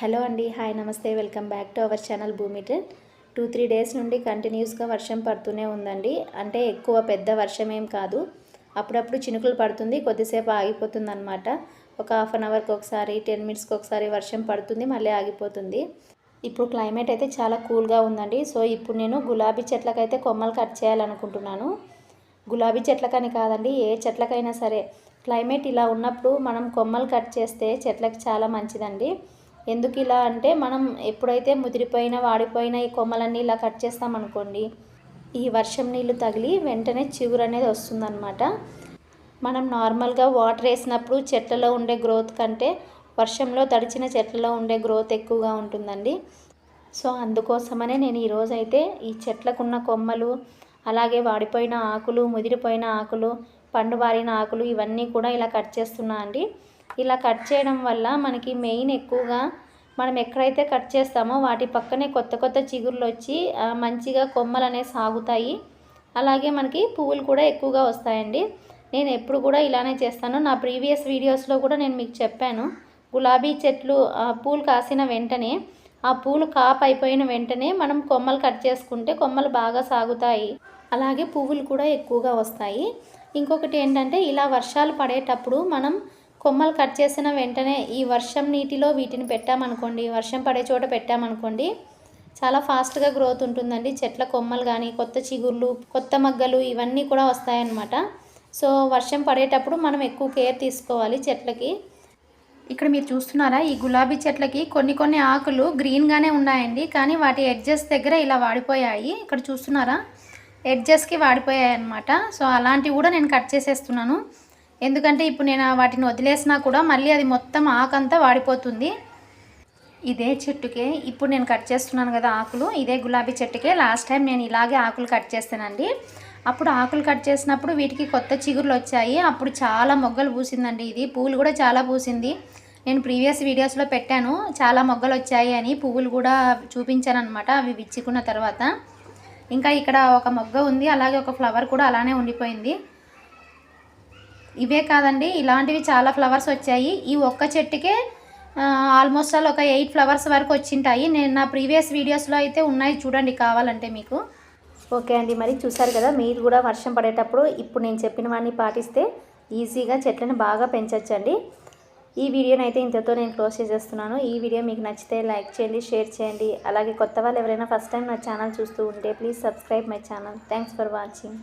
Hello అండి hi నమస్తే welcome back to our channel భూమిటెడ్ two three days నుండి కంటిన్యూస్గా వర్షం పడుతూనే ఉందండి. అంటే ఎక్కువ పెద్ద వర్షం ఏం కాదు. అప్పుడప్పుడు చినుకులు పడుతుంది కొద్దిసేపు ఆగిపోతుంది అనమాట ఒక హాఫ్ అన్ అవర్కి ఒకసారి టెన్ మినిట్స్కి ఒకసారి వర్షం పడుతుంది మళ్ళీ ఆగిపోతుంది. ఇప్పుడు క్లైమేట్ అయితే చాలా కూల్గా ఉందండి. సో ఇప్పుడు నేను గులాబీ చెట్లకైతే కొమ్మలు కట్ చేయాలనుకుంటున్నాను. గులాబీ చెట్లకని కాదండి ఏ చెట్లకైనా సరే. క్లైమేట్ ఇలా ఉన్నప్పుడు మనం కొమ్మలు కట్ చేస్తే చెట్లకు చాలా మంచిదండి. ఎందుకు ఇలా అంటే మనం ఎప్పుడైతే ముదిరిపోయిన వాడిపోయిన ఈ కొమ్మలన్నీ ఇలా కట్ చేస్తామనుకోండి ఈ వర్షం నీళ్ళు తగిలి వెంటనే చిగురు అనేది వస్తుందన్నమాట. మనం నార్మల్గా వాటర్ వేసినప్పుడు చెట్లలో ఉండే గ్రోత్ కంటే వర్షంలో తడిచిన చెట్లలో ఉండే గ్రోత్ ఎక్కువగా ఉంటుందండి. సో అందుకోసమనే నేను ఈరోజైతే ఈ చెట్లకున్న కొమ్మలు అలాగే వాడిపోయిన ఆకులు ముదిరిపోయిన ఆకులు పండుబారిన ఆకులు ఇవన్నీ కూడా ఇలా కట్ చేస్తున్నా అండి. ఇలా కట్ చేయడం వల్ల మనకి మెయిన్ ఎక్కువగా మనం ఎక్కడైతే కట్ చేస్తామో వాటి పక్కనే కొత్త కొత్త చిగుర్లు వచ్చి మంచిగా కొమ్మలు అనేవి సాగుతాయి. అలాగే మనకి పువ్వులు కూడా ఎక్కువగా వస్తాయండి. నేను ఎప్పుడు కూడా ఇలానే చేస్తాను. నా ప్రీవియస్ వీడియోస్లో కూడా నేను మీకు చెప్పాను. గులాబీ చెట్లు పూలు కాసిన వెంటనే ఆ పూలు కాప్ అయిపోయిన వెంటనే మనం కొమ్మలు కట్ చేసుకుంటే కొమ్మలు బాగా సాగుతాయి. అలాగే పువ్వులు కూడా ఎక్కువగా వస్తాయి. ఇంకొకటి ఏంటంటే ఇలా వర్షాలు పడేటప్పుడు మనం కొమ్మలు కట్ చేసిన వెంటనే ఈ వర్షం నీటిలో వీటిని పెట్టామనుకోండి వర్షం పడే చోట పెట్టామనుకోండి చాలా ఫాస్ట్గా గ్రోత్ ఉంటుందండి. చెట్ల కొమ్మలు కానీ కొత్త చిగుర్లు కొత్త మగ్గలు ఇవన్నీ కూడా వస్తాయన్నమాట. సో వర్షం పడేటప్పుడు మనం ఎక్కువ కేర్ తీసుకోవాలి చెట్లకి. ఇక్కడ మీరు చూస్తున్నారా ఈ గులాబీ చెట్లకి కొన్ని కొన్ని ఆకులు గ్రీన్గానే ఉన్నాయండి. కానీ వాటి ఎడ్జెస్ దగ్గర ఇలా వాడిపోయాయి. ఇక్కడ చూస్తున్నారా ఎడ్జెస్కి వాడిపోయాయి అనమాట సో అలాంటివి కూడా నేను కట్ చేసేస్తున్నాను. ఎందుకంటే ఇప్పుడు నేను వాటిని వదిలేసినా కూడా మళ్ళీ అది మొత్తం ఆకంతా వాడిపోతుంది. ఇదే చెట్టుకే. ఇప్పుడు నేను కట్ చేస్తున్నాను కదా ఆకులు. ఇదే గులాబీ చెట్టుకే. లాస్ట్ టైం నేను ఇలాగే ఆకులు కట్ చేస్తానండి. అప్పుడు ఆకులు కట్ చేసినప్పుడు వీటికి కొత్త చిగురులు వచ్చాయి. అప్పుడు చాలా మొగ్గలు పూసిందండి ఇది. పువ్వులు కూడా చాలా పూసింది. నేను ప్రీవియస్ వీడియోస్లో పెట్టాను. చాలా మొగ్గలు వచ్చాయి అని పువ్వులు కూడా చూపించాను అనమాట అవి విచ్చుకున్న తర్వాత. ఇంకా ఇక్కడ ఒక మొగ్గ ఉంది. అలాగే ఒక ఫ్లవర్ కూడా అలానే ఉండిపోయింది. ఇవే కాదండి ఇలాంటివి చాలా ఫ్లవర్స్ వచ్చాయి. ఈ ఒక్క చెట్టుకే ఆల్మోస్ట్ ఆల్ ఒక ఎయిట్ ఫ్లవర్స్ వరకు వచ్చింటాయి. నేను నా ప్రీవియస్ వీడియోస్లో అయితే ఉన్నాయి చూడండి కావాలంటే మీకు. ఓకే అండి మరి చూసారు కదా మీరు కూడా వర్షం పడేటప్పుడు ఇప్పుడు నేను చెప్పిన వాడిని పాటిస్తే ఈజీగా చెట్లను బాగా పెంచవచ్చండి ఈ వీడియోని అయితే ఇంతతో నేను క్లోజ్ చేసేస్తున్నాను. ఈ వీడియో మీకు నచ్చితే లైక్ చేయండి షేర్ చేయండి. అలాగే కొత్త వాళ్ళు ఎవరైనా ఫస్ట్ టైం నా ఛానల్ చూస్తూ ఉంటే please subscribe my channel. Thanks for watching.